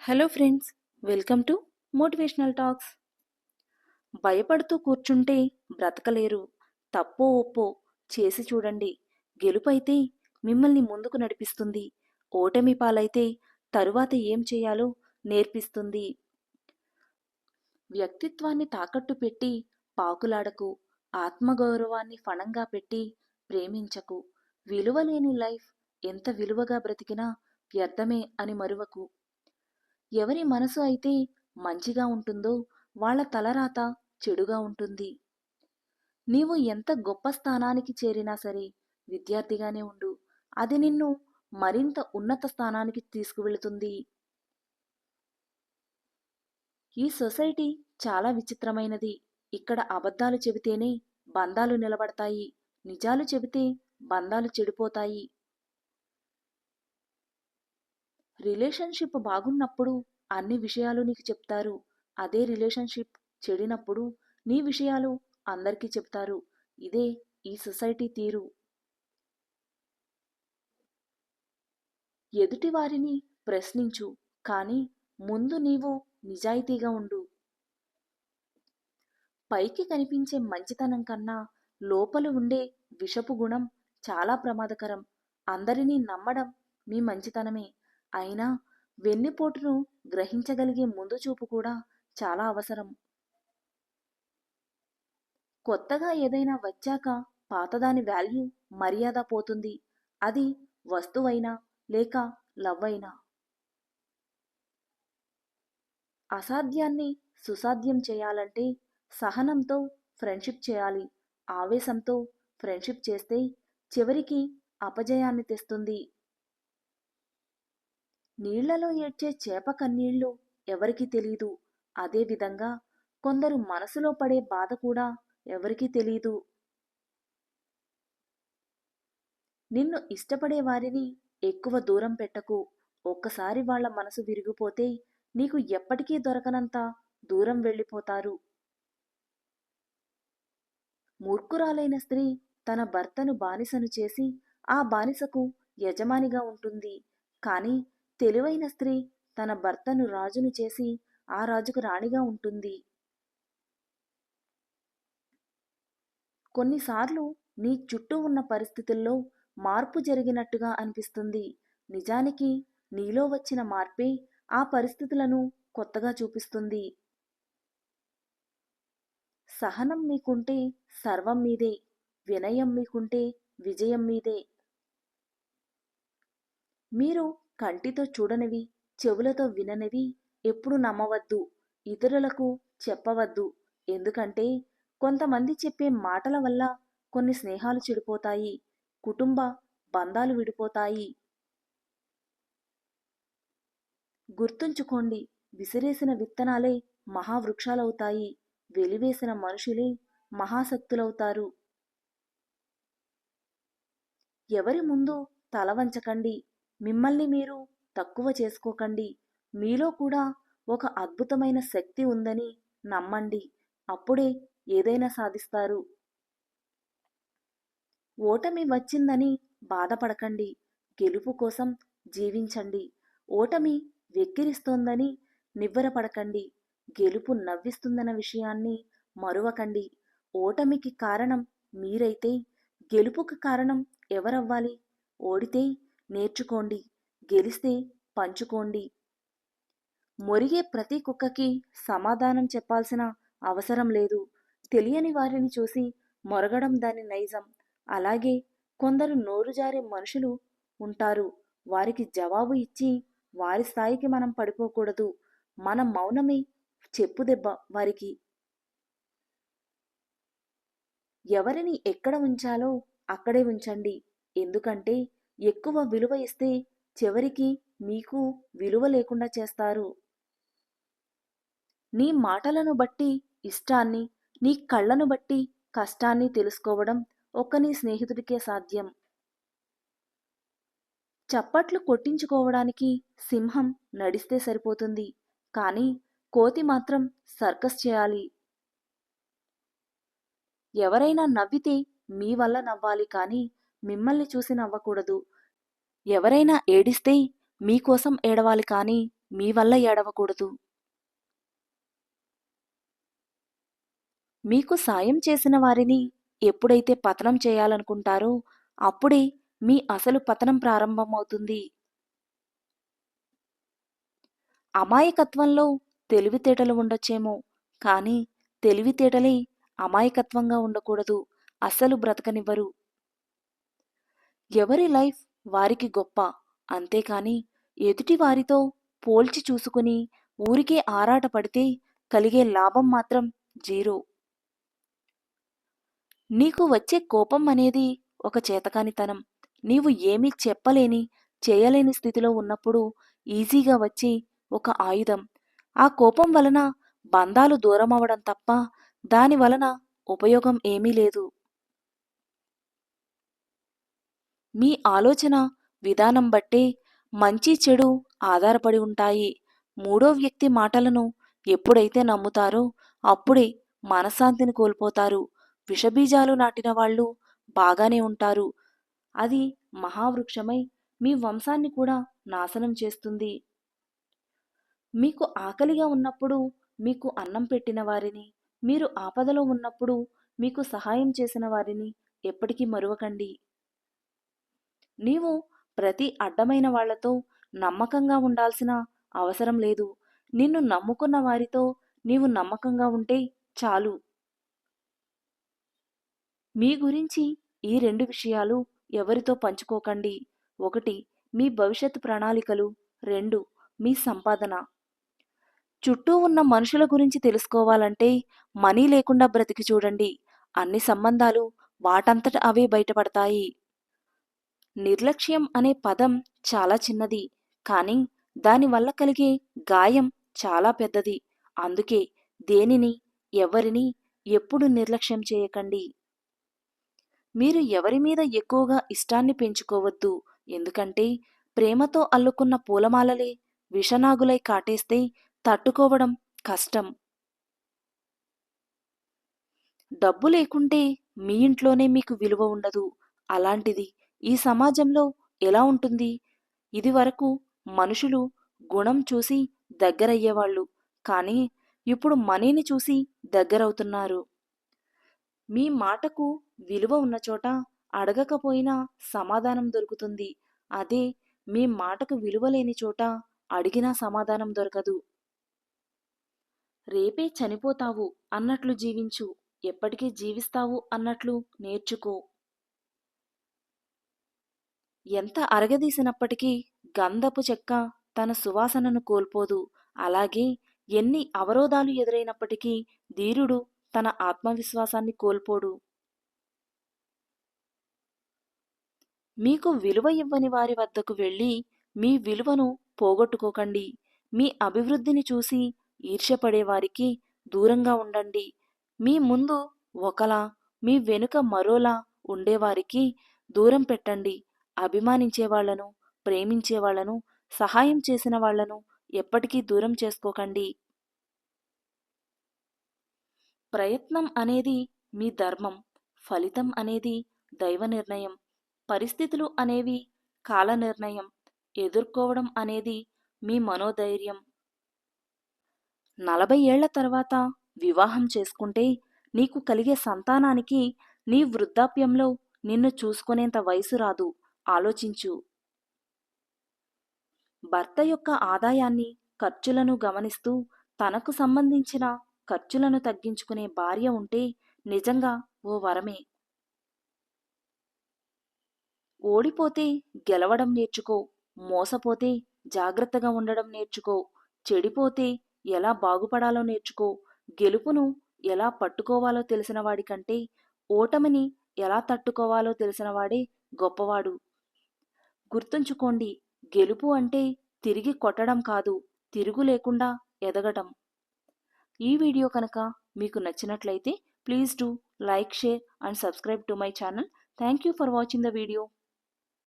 Hello friends welcome to motivational talks భయపడుతూ కూర్చుంటే బ్రతకలేరు. తప్పో ఒప్పో చేసి చూడండి. గెలుపైతే మిమ్మల్ని ముందుకు నడిపిస్తుంది. ఓటమి పాలైతే తరువాత ఏం చేయాలో నేర్పిస్తుంది. వ్యక్తిత్వాన్ని తాకట్టు పెట్టి పాకులాడకు. ఆత్మగౌరవాన్ని ఫణంగా పెట్టి ప్రేమించకు. విలువలేని లైఫ్ ఎంత విలువగా బ్రతికినా వ్యర్థమే అని మరువకు. ఎవరి మనసు అయితే మంచిగా ఉంటుందో వాళ్ళ తలరాత చెడుగా ఉంటుంది. నీవు ఎంత గొప్ప స్థానానికి చేరినా సరే విద్యార్థిగానే ఉండు. అది నిన్ను మరింత ఉన్నత స్థానానికి తీసుకువెళుతుంది. ఈ సొసైటీ చాలా విచిత్రమైనది. ఇక్కడ అబద్ధాలు చెబితేనే బంధాలు నిలబడతాయి. నిజాలు చెబితే బంధాలు చెడిపోతాయి. రిలేషన్షిప్ బాగున్నప్పుడు అన్ని విషయాలు నీకు చెప్తారు. అదే రిలేషన్షిప్ చెడినప్పుడు నీ విషయాలు అందరికీ చెప్తారు. ఇదే ఈ సొసైటీ తీరు. ఎదుటివారిని ప్రశ్నించు కానీ ముందు నీవు నిజాయితీగా ఉండు. పైకి కనిపించే మంచితనం కన్నా లోపల ఉండే విషపు గుణం చాలా ప్రమాదకరం. అందరినీ నమ్మడం మీ మంచితనమే. అయినా వెన్నుపోటును గ్రహించగలిగే ముందు చూపు కూడా చాలా అవసరం. కొత్తగా ఏదైనా వచ్చాక పాతదాని వాల్యూ మర్యాద పోతుంది. అది వస్తువైనా లేక లవ్ అయినా అసాధ్యాన్ని సుసాధ్యం చేయాలంటే సహనంతో ఫ్రెండ్షిప్ చేయాలి. ఆవేశంతో ఫ్రెండ్షిప్ చేస్తే చివరికి అపజయాన్ని తెస్తుంది. నీళ్ళలో ఏడ్చే చేప కన్నీళ్ళు ఎవరికీ తెలీదు. అదేవిధంగా కొందరు మనసులో పడే బాధ కూడా ఎవరికీ తెలీదు. నిన్ను ఇష్టపడే వారిని ఎక్కువ దూరం పెట్టకు. ఒక్కసారి వాళ్ళ మనసు విరిగిపోతే నీకు ఎప్పటికీ దొరకనంత దూరం వెళ్ళిపోతారు. మూర్ఖురాలైన స్త్రీ తన భర్తను బానిసను చేసి ఆ బానిసకు యజమానిగా ఉంటుంది. కానీ తెలివైన స్త్రీ తన భర్తను రాజును చేసి ఆ రాజుకు రాణిగా ఉంటుంది. కొన్నిసార్లు నీ చుట్టూ ఉన్న పరిస్థితుల్లో మార్పు జరిగినట్టుగా అనిపిస్తుంది. నిజానికి నీలో వచ్చిన మార్పే ఆ పరిస్థితులను కొత్తగా చూపిస్తుంది. సహనం మీకుంటే సర్వం మీదే వినయం మీకుంటే విజయం మీదే. మీరు కంటితో చూడనివి చెవులతో విననివి ఎప్పుడు నమ్మవద్దు ఇతరులకు చెప్పవద్దు. ఎందుకంటే కొంతమంది చెప్పే మాటల వల్ల కొన్ని స్నేహాలు చెడిపోతాయి కుటుంబ బంధాలు విడిపోతాయి. గుర్తుంచుకోండి విసిరేసిన విత్తనాలే మహావృక్షాలవుతాయి వెలివేసిన మనుషులే మహాశక్తులవుతారు. ఎవరి ముందు తల వంచకండి మిమ్మల్ని మీరు తక్కువ చేసుకోకండి. మీలో కూడా ఒక అద్భుతమైన శక్తి ఉందని నమ్మండి. అప్పుడే ఏదైనా సాధిస్తారు. ఓటమి వచ్చిందని బాధపడకండి. గెలుపు కోసం జీవించండి. ఓటమి వెక్కిరిస్తోందని నివ్వరపడకండి. గెలుపు నవ్విస్తుందన్న విషయాన్ని మరువకండి. ఓటమికి కారణం మీరైతే. గెలుపుకి కారణం ఎవరవ్వాలి? ఓడితే నేర్చుకోండి గెలిస్తే పంచుకోండి. మొరిగే ప్రతి కుక్కకి సమాధానం చెప్పాల్సిన అవసరం లేదు. తెలియని వారిని చూసి మొరగడం దాని నైజం. అలాగే కొందరు నోరు జారే మనుషులు ఉంటారు. వారికి జవాబు ఇచ్చి వారి స్థాయికి మనం పడిపోకూడదు. మన మౌనమే చెప్పు దెబ్బ వారికి. ఎవరిని ఎక్కడ ఉంచాలో అక్కడే ఉంచండి. ఎందుకంటే ఎక్కువ విలువ ఇస్తే చివరికి మీకు విలువ లేకుండా చేస్తారు. నీ మాటలను బట్టి ఇష్టాన్ని నీ కళ్ళను బట్టి కష్టాన్ని తెలుసుకోవడం ఒక్క నీ స్నేహితుడికే సాధ్యం. చప్పట్లు కొట్టించుకోవడానికి సింహం నడిస్తే సరిపోతుంది కానీ కోతి మాత్రం సర్కస్ చేయాలి. ఎవరైనా నవ్వితే మీ వల్ల నవ్వాలి కానీ మిమ్మల్ని చూసి నవ్వకూడదు. ఎవరైనా ఏడిస్తే మీకోసం ఏడవాలి కానీ మీ వల్ల ఏడవకూడదు. మీకు సాయం చేసిన వారిని ఎప్పుడైతే పతనం చేయాలనుకుంటారో అప్పుడే మీ అసలు పతనం ప్రారంభమవుతుంది. అమాయకత్వంలో తెలివితేటలు ఉండొచ్చేమో కానీ తెలివితేటలే అమాయకత్వంగా ఉండకూడదు. అస్సలు బ్రతకనివ్వరు. ఎవరి లైఫ్ వారికి గొప్ప? అంతేకాని ఎదుటి వారితో పోల్చి చూసుకుని ఊరికే ఆరాట పడితే కలిగే లాభం మాత్రం జీరో. నీకు వచ్చే కోపం అనేది ఒక చేతకానితనం. నీవు ఏమీ చెప్పలేని చేయలేని స్థితిలో ఉన్నప్పుడు ఈజీగా వచ్చి ఒక ఆయుధం. ఆ కోపం వలన బంధాలు దూరమవడం తప్ప దాని వలన ఉపయోగం ఏమీ లేదు. మీ ఆలోచన విధానం బట్టే మంచి చెడు ఆధారపడి ఉంటాయి. మూడో వ్యక్తి మాటలను ఎప్పుడైతే నమ్ముతారో అప్పుడే మనశ్శాంతిని కోల్పోతారు. విషబీజాలు నాటిన వాళ్ళు బాగానే ఉంటారు. అది మహావృక్షమై మీ వంశాన్ని కూడా నాశనం చేస్తుంది. మీకు ఆకలిగా ఉన్నప్పుడు మీకు అన్నం పెట్టిన వారిని మీరు ఆపదలో ఉన్నప్పుడు మీకు సహాయం చేసిన వారిని ఎప్పటికీ మరువకండి. నీవు ప్రతి అడ్డమైన వాళ్ళతో నమ్మకంగా ఉండాల్సిన అవసరం లేదు. నిన్ను నమ్ముకున్న వారితో నీవు నమ్మకంగా ఉంటే చాలు. మీ గురించి ఈ రెండు విషయాలు ఎవరితో పంచుకోకండి. ఒకటి మీ భవిష్యత్ ప్రణాళికలు. రెండు మీ సంపాదన. చుట్టూ ఉన్న మనుషుల గురించి తెలుసుకోవాలంటే మనీ లేకుండా బ్రతికి చూడండి. అన్ని సంబంధాలు వాటంతట అవే బయటపడతాయి. నిర్లక్ష్యం అనే పదం చాలా చిన్నది. కానీ దానివల్ల కలిగే గాయం చాలా పెద్దది. అందుకే దేనిని ఎవరిని ఎప్పుడు నిర్లక్ష్యం చేయకండి. మీరు ఎవరి మీద ఎక్కువగా ఇష్టాన్ని పెంచుకోవద్దు. ఎందుకంటే ప్రేమతో అల్లుకున్న పూలమాలలే విషనాగులై కాటేస్తే తట్టుకోవడం కష్టం. డబ్బు లేకుంటే మీ ఇంట్లోనే మీకు విలువ ఉండదు. అలాంటిది ఈ సమాజంలో ఎలా ఉంటుంది? ఇదివరకు మనుషులు గుణం చూసి దగ్గరయ్యేవాళ్ళు కానీ ఇప్పుడు మనీని చూసి దగ్గరవుతున్నారు. మీ మాటకు విలువ ఉన్న చోట అడగకపోయినా సమాధానం దొరుకుతుంది. అదే మీ మాటకు విలువ లేని చోట అడిగినా సమాధానం దొరకదు. రేపే చనిపోతావు అన్నట్లు జీవించు ఎప్పటికీ జీవిస్తావు అన్నట్లు నేర్చుకో. ఎంత అరగదీసినప్పటికీ గంధపు చెక్క తన సువాసనను కోల్పోదు. అలాగే ఎన్ని అవరోధాలు ఎదురైనప్పటికీ ధీరుడు తన ఆత్మవిశ్వాసాన్ని కోల్పోడు. మీకు విలువ ఇవ్వని వారి వద్దకు వెళ్ళి మీ విలువను పోగొట్టుకోకండి. మీ అభివృద్ధిని చూసి ఈర్ష్యపడేవారికి దూరంగా ఉండండి. మీ ముందు ఒకలా మీ వెనుక మరోలా ఉండేవారికి దూరం పెట్టండి. అభిమానించే వాళ్ళను ప్రేమించే వాళ్ళను సహాయం చేసిన వాళ్ళను ఎప్పటికీ దూరం చేసుకోకండి. ప్రయత్నం అనేది మీ ధర్మం ఫలితం అనేది దైవ నిర్ణయం పరిస్థితులు అనేవి కాల నిర్ణయం ఎదుర్కోవడం అనేది మీ మనోధైర్యం. నలభై ఏళ్ళ తర్వాత వివాహం చేసుకుంటే నీకు కలిగే సంతానానికి నీ వృద్ధాప్యంలో నిన్ను చూసుకునేంత వయసు రాదు. ఆలోచించు. భర్త యొక్క ఆదాయాన్ని ఖర్చులను గమనిస్తూ తనకు సంబంధించిన ఖర్చులను తగ్గించుకునే భార్య ఉంటే నిజంగా ఓ వరమే. ఓడిపోతే గెలవడం నేర్చుకో మోసపోతే జాగ్రత్తగా ఉండడం నేర్చుకో చెడిపోతే ఎలా బాగుపడాలో నేర్చుకో గెలుపును ఎలా పట్టుకోవాలో తెలిసినవాడికంటే ఓటమిని ఎలా తట్టుకోవాలో తెలిసినవాడే గొప్పవాడు. గుర్తుంచుకోండి గెలుపు అంటే తిరిగి కొట్టడం కాదు తిరుగు లేకుండా ఎదగటం. ఈ వీడియో కనుక మీకు నచ్చినట్లయితే please do like share and subscribe to my channel. Thank you for watching the video.